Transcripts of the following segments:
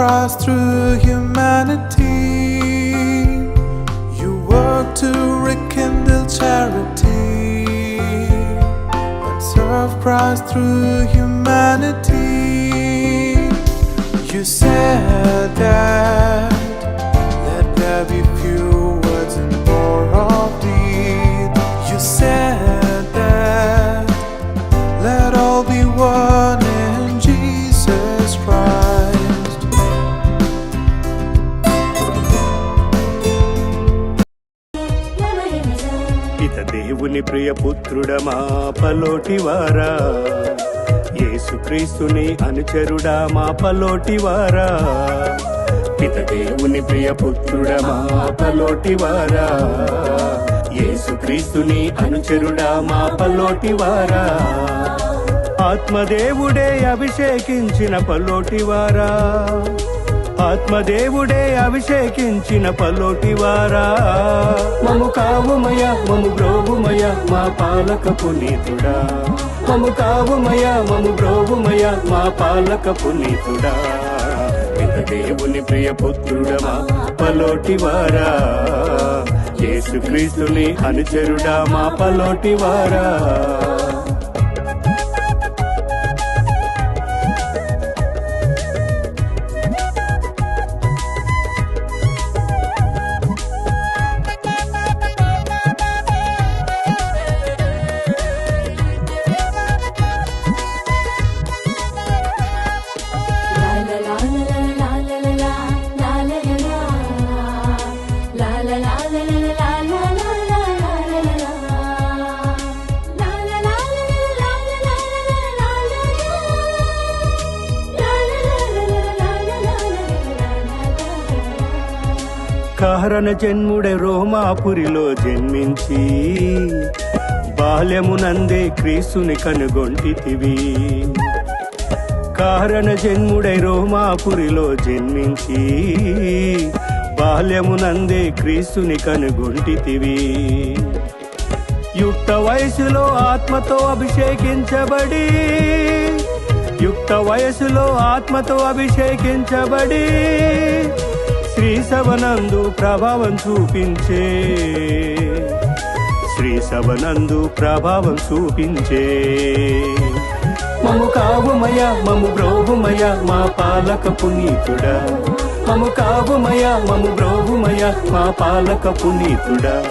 Christ through humanity. You work to rekindle charity and serve Christ through humanity. You said that పుత్రుడమా పలోటివారా? యేసుక్రీస్తుని అనుచరుడా మా పలోటివారా? పితదేవుని దేవుని మా పలోటివారా? యేసుక్రీస్తుని అనుచరుడా మా పలోటివారా? ఆత్మదేవుడే అభిషేకించిన పలోటివారా? ఆత్మదేవుడే అభిషేకించిన పలోటివారా మము కావుమయ మము బ్రోగుమయ మా పాలక పునీతుడా మము కావుమయ మము బ్రోగుమయ మా పాలక పునీతుడా దేవుని ప్రియ పుత్రుడమా పలోటివారా యేసుక్రీస్తుని అనుచరుడా మా పలోటివారా కారణ జన్ముడే రోమాపురిలో జన్మించి బాల్యమునందే క్రీస్తుని కనుగొంటితివి. కారణ జన్ముడై రోమాపురిలో జన్మించి బాల్యమునందే క్రీస్తుని కనుగొంటితివి. యుక్త వయసులో ఆత్మతో అభిషేకించబడి యుక్త వయసులో ఆత్మతో అభిషేకించబడి శ్రీసవనందు ప్రభావం చూపించే. శ్రీసవనందు ప్రభావం చూపించే. మము కావుమయ మము బ్రోగుమయ మా పాలక పునీతుడా. మము కావుమయ మము బ్రోగుమయ మా పాలక పునీతుడా.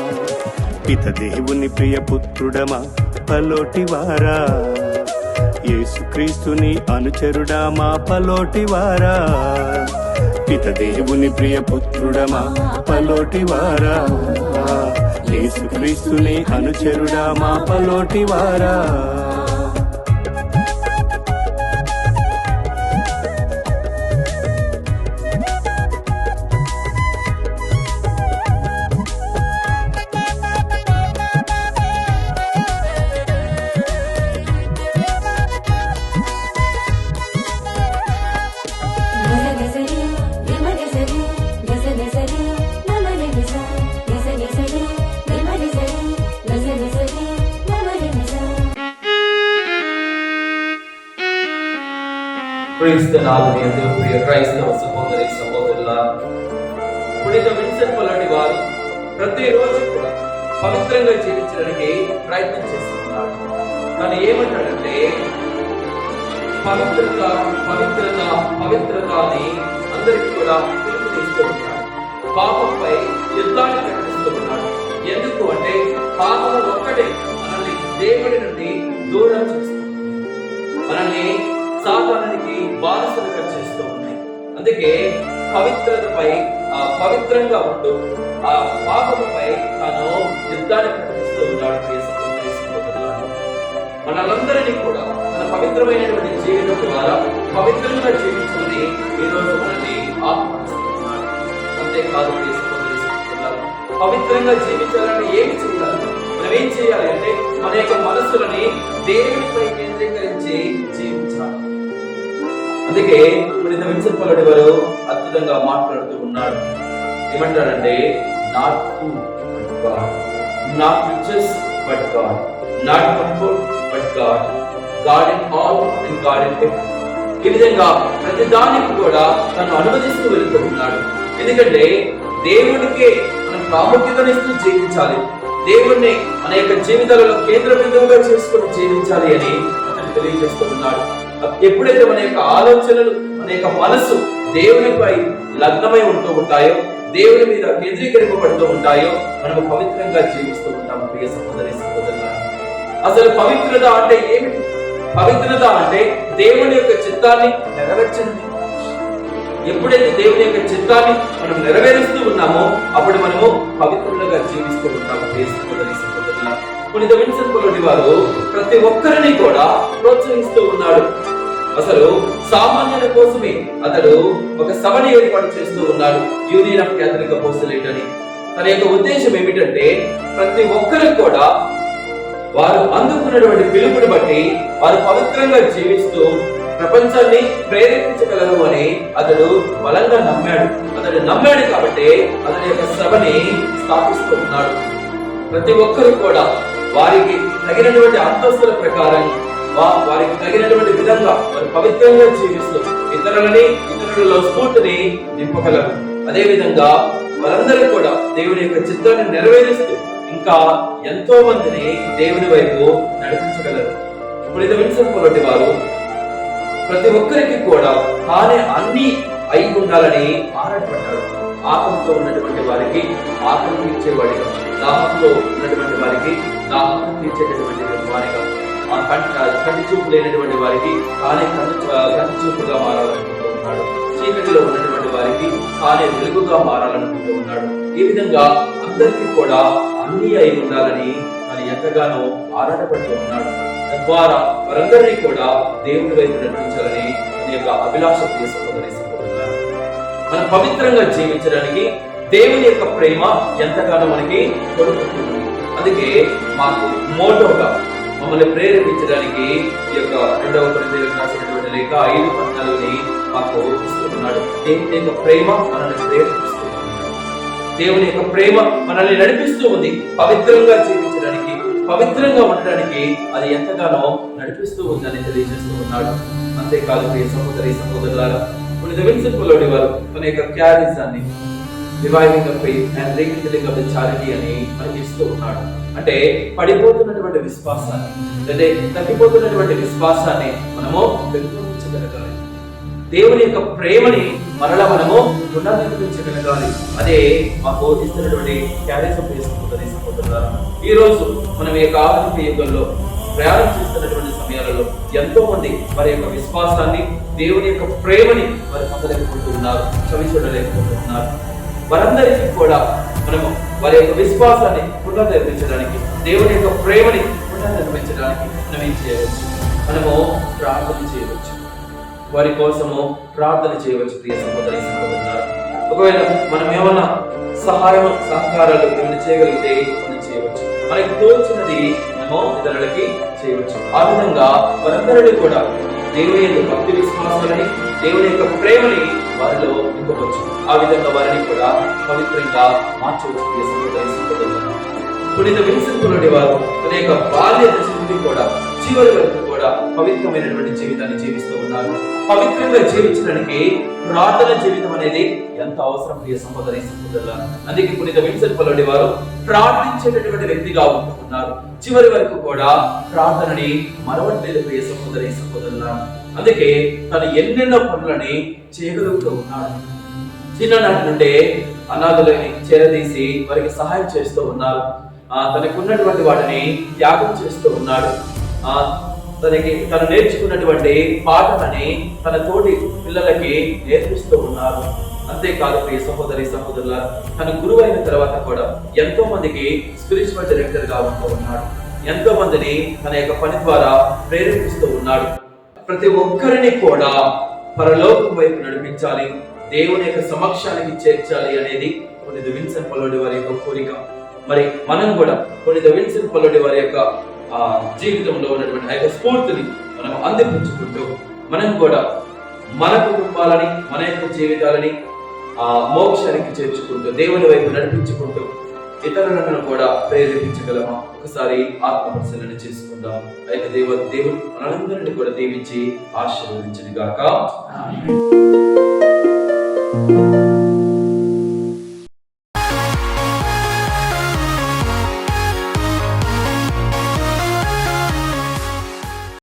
పిత దేవుని ప్రియ పుత్రుడమా పలోటివారా. యేసుక్రీస్తుని అనుచరుడా మా పలోటివారా. పిత దేవుని ప్రియ పుత్రుడమా? పలోటివారా యేసుక్రీస్తుని అనుచరుడా మా పలోటివారా క్రీస్తునాథుని యందు ప్రియ క్రైస్తవ సహోదరి సహోదరుల పుణిత విన్సెంట్ పల్లటి వారు ప్రతిరోజు కూడా పవిత్రంగా జీవించడానికి ప్రయత్నం చేస్తున్నారు. తను ఏమంటాడంటే పవిత్రత పవిత్రత పవిత్రత అని అందరికీ కూడా పిలుపునిస్తూ ఉంటాడు. పాపంపై యుద్ధాన్ని ప్రకటిస్తూ ఉన్నాడు ఎందుకు అంటే పాపం ఒక్కటే మనల్ని దేవుడి నుండి దూరం చేస్తుంది. బానిసలుగా చేస్తూ ఉన్నాయి. అందుకే పవిత్రతపై ఆ పవిత్రంగా ఉంటూ ఆ పాపముపై తాను యుద్ధాన్ని ప్రకటిస్తూ ఉన్నాడు మనలందరినీ కూడా మన పవిత్రమైనటువంటి జీవితం ద్వారా పవిత్రంగా జీవించుకుని ఈరోజు మనల్ని ఆహ్వానిస్తున్నాడు అంతేకాదు పవిత్రంగా జీవించాలంటే ఏమి చేయాలి మనం ఏం చేయాలి అంటే మన యొక్క మనస్సులని దేవునిపై కేంద్రీకరించి జీవించాలి. అందుకే పునీత విన్సెంట్ పల్లడి వారు అద్భుతంగా మాట్లాడుతూ ఉన్నాడు. ఏమంటారంటే not but God not riches but God not comfort but God God in all and God in everything. ఈ విధంగా ప్రతి దానికి కూడా తను అనుమతిస్తూ వెళుతూ ఉన్నాడు. ఎందుకంటే దేవుడికే మనం ప్రాముఖ్యతనిస్తూ జీవించాలి. దేవుణ్ణి మన యొక్క జీవితాలలో కేంద్ర బిందువుగా చేసుకుని జీవించాలి అని అతను తెలియజేస్తూ ఉన్నాడు. ఎప్పుడైతే మన యొక్క ఆలోచనలు మన యొక్క మనసు దేవునిపై లగ్నమై ఉంటూ ఉంటాయో దేవుని మీద కేంద్రీకరింపబడుతూ ఉంటాయో మనము పవిత్రంగా జీవిస్తూ ఉంటాము ప్రియ సహోదరి సహోదరులారా. అసలు పవిత్రత అంటే ఏమిటి? పవిత్రత అంటే దేవుని యొక్క చిత్తాన్ని నెరవేర్చండి ఎప్పుడైతే దేవుని యొక్క చిత్తాన్ని మనం నెరవేరుస్తూ ఉన్నామో అప్పుడు మనము పవిత్రులుగా జీవిస్తూ ఉంటాము ప్రియ సహోదరి సహోదరులారా. పునిత విన్సెంట్ పొలటి వారు ప్రతి ఒక్కరిని కూడా ప్రోత్సహిస్తూ ఉన్నాడు. అసలు సామాన్యుల కోసమే అతడు ఒక సభని ఏర్పాటు చేస్తూ ఉన్నాడు యూనియన్ ఆఫ్ క్యాథలిక్ అపోస్టలేట్ అని. తన యొక్క ఉద్దేశం ఏమిటంటే ప్రతి ఒక్కరికి కూడా వారు అందుకున్నటువంటి పిలుపుని బట్టి వారు పవిత్రంగా జీవిస్తూ ప్రపంచాన్ని ప్రేరేపించగలరు అని అతడు బలంగా నమ్మాడు. అతడు నమ్మాడు కాబట్టి అతని యొక్క సభని స్థాపిస్తూ ఉన్నాడు. ప్రతి ఒక్కరు కూడా వారికి తగినటువంటి అంతస్తుల ప్రకారం వారికి తగినటువంటి విధంగా వారు పవిత్రంగా జీవిస్తూ ఇతరులని ఇతరులలో స్ఫూర్తిని నింపగలరు. అదే విధంగా వారందరూ కూడా దేవుని యొక్క చిత్తాన్ని నెరవేరుస్తూ ఇంకా ఎంతో మందిని దేవుని వైపు నడిపించగలరు. ఇప్పుడు ఇది వారు ప్రతి ఒక్కరికి కూడా తానే అన్ని అయి ఉండాలని ఆరాటపడ్డాడు ఆకంతో ఉన్నటువంటి వారికి ఆకలి ఇచ్చేవాడిగా దాహంతో ఉన్నటువంటి వారికి దాహం తీర్చేటటువంటి వారిగా ఆ కంటి కంటి చూపు లేనటువంటి వారికి తానే కన్ను కంటి చూపుగా మారాలనుకుంటున్నాడు. చీకటిలో ఉన్నటువంటి వారికి తానే వెలుగుగా మారాలనుకుంటూ ఉన్నాడు ఈ విధంగా అందరికీ కూడా అన్ని అయి ఉండాలని మరి ఎంతగానో ఆరాటపడుతూ ఉన్నాడు. తద్వారా వారందరినీ కూడా దేవుని వైపు నడిపించాలని తన యొక్క అభిలాష సహోదరి సహోదరులారా. మనం పవిత్రంగా జీవించడానికి దేవుని యొక్క ప్రేమ ఎంతగానో మనకి కొడుకుంటుంది అందుకే మాకు మోటోగా మమ్మల్ని ప్రేరేపించడానికి ఈ యొక్క రెండవ పరిచయం రాసినటువంటి లేఖ ఐదు పద్నాలుగుని మాకు ఇస్తున్నాడు. దేవుని యొక్క ప్రేమ మనల్ని ప్రేరేపిస్తుంది దేవుని యొక్క ప్రేమ మనల్ని నడిపిస్తూ ఉంది. పవిత్రంగా జీవించడానికి పవిత్రంగా ఉండడానికి అది ఎంతగానో నడిపిస్తూ ఉందని తెలియజేస్తూ ఉన్నాడు. అంతేకాదు సహోదరి సహోదరులారా కొన్ని విన్సెంట్ వారు తన యొక్క క్యారిజాన్ని reviving of faith and rekindling of the charity అని మనం ఇస్తూ ఉన్నాడు. అంటే పడిపోతున్నటువంటి విశ్వాసాన్ని అంటే తగ్గిపోతున్నటువంటి విశ్వాసాన్ని మనము పెంపొందించగలగాలి దేవుని యొక్క ప్రేమని మరల మనము పునర్నిర్మించగలగాలి అదే మా బోధిస్తున్నటువంటి క్యారేజ్ సహోదరి సహోదరులారా ఈ రోజు మనం ఈ యొక్క ఆధునిక యుగంలో ప్రయాణం చేస్తున్నటువంటి సమయాలలో ఎంతో మంది వారి యొక్క విశ్వాసాన్ని దేవుని యొక్క ప్రేమని వారు పొందలేకపోతున్నారు చవి చూడలేకపోతున్నారు వారందరికీ కూడా మనము వారి యొక్క విశ్వాసాన్ని పునర్నిర్మించడానికి దేవుని యొక్క ప్రేమని పునర్నిర్మించడానికి మనం ఏం చేయవచ్చు? మనము ప్రార్థన చేయవచ్చు. వారి కోసము ప్రార్థన చేయవచ్చు ప్రియ సహోదరి సహోదరులారా. ఒకవేళ మనం ఏమన్నా సహాయం సహకారాలు ఏమైనా చేయగలిగితే మనం చేయవచ్చు. మనకి తోచినది మనము ఇతరులకి చేయవచ్చు. ఆ విధంగా మనందరినీ కూడా దేవుని యొక్క భక్తి విశ్వాసాలని దేవుని యొక్క ప్రేమని వారిలో నింపవచ్చు ఆ విధంగా వారిని కూడా పవిత్రంగా మార్చవచ్చు ప్రియ పునీత వారు తన యొక్క బాల్య దశ నుండి కూడా చివరి వరకు కూడా పవిత్రమైనటువంటి జీవితాన్ని జీవిస్తూ ఉన్నారు. పవిత్రంగా జీవించడానికి ప్రార్థన జీవితం అనేది ఎంత అవసరం ప్రియ సహోదరి అందుకే పునీత విన్సెంట్ పులోటి వారు ప్రార్థించేటటువంటి వ్యక్తిగా ఉంటున్నారు చివరి వరకు కూడా ప్రార్థనని మరవట్లేదు ప్రియ సహోదరి సహోదరుల అందుకే తను ఎన్నెన్నో పనులని చేయగలుగుతూ ఉన్నాడు. చిన్ననాటి నుండే అనాథులని చేరదీసి వారికి సహాయం చేస్తూ ఉన్నారు. ఆ తనకు ఉన్నటువంటి వాటిని త్యాగం చేస్తూ ఉన్నాడు. ఆ తనకి తను నేర్చుకున్నటువంటి పాఠమని తన తోటి పిల్లలకి నేర్పిస్తూ ఉన్నారు. అంతేకాదు ప్రియ సహోదరి సహోదరుల తన గురువు అయిన తర్వాత కూడా ఎంతో మందికి స్పిరిచువల్ డైరెక్టర్గా ఉంటూ ఉన్నాడు. ఎంతో మందిని తన యొక్క పని ద్వారా ప్రేరేపిస్తూ ఉన్నాడు. ప్రతి ఒక్కరిని కూడా పరలోకం వైపు నడిపించాలి దేవుని యొక్క సమక్షానికి చేర్చాలి అనేది కొన్ని విన్సెంట్ పల్లోడి వారి యొక్క కోరిక. మరి మనం కూడా కొన్ని విన్సెంట్ పల్లోడి వారి యొక్క ఆ, జీవితంలో ఉన్నటువంటి ఆ యొక్క స్ఫూర్తిని మనం అందిపుచ్చుకుంటూ మనం కూడా మన కుటుంబాలని మన యొక్క జీవితాలని ఆ మోక్షానికి చేర్చుకుంటూ దేవుని వైపు నడిపించుకుంటూ ఇతరులను కూడా ప్రేరేపించగలమా? ఒకసారి ఆత్మ పరిశీలన చేసుకుందాం. అయితే దేవ దేవుడు మనందరిని కూడా దీవించి ఆశీర్వదించడు గాక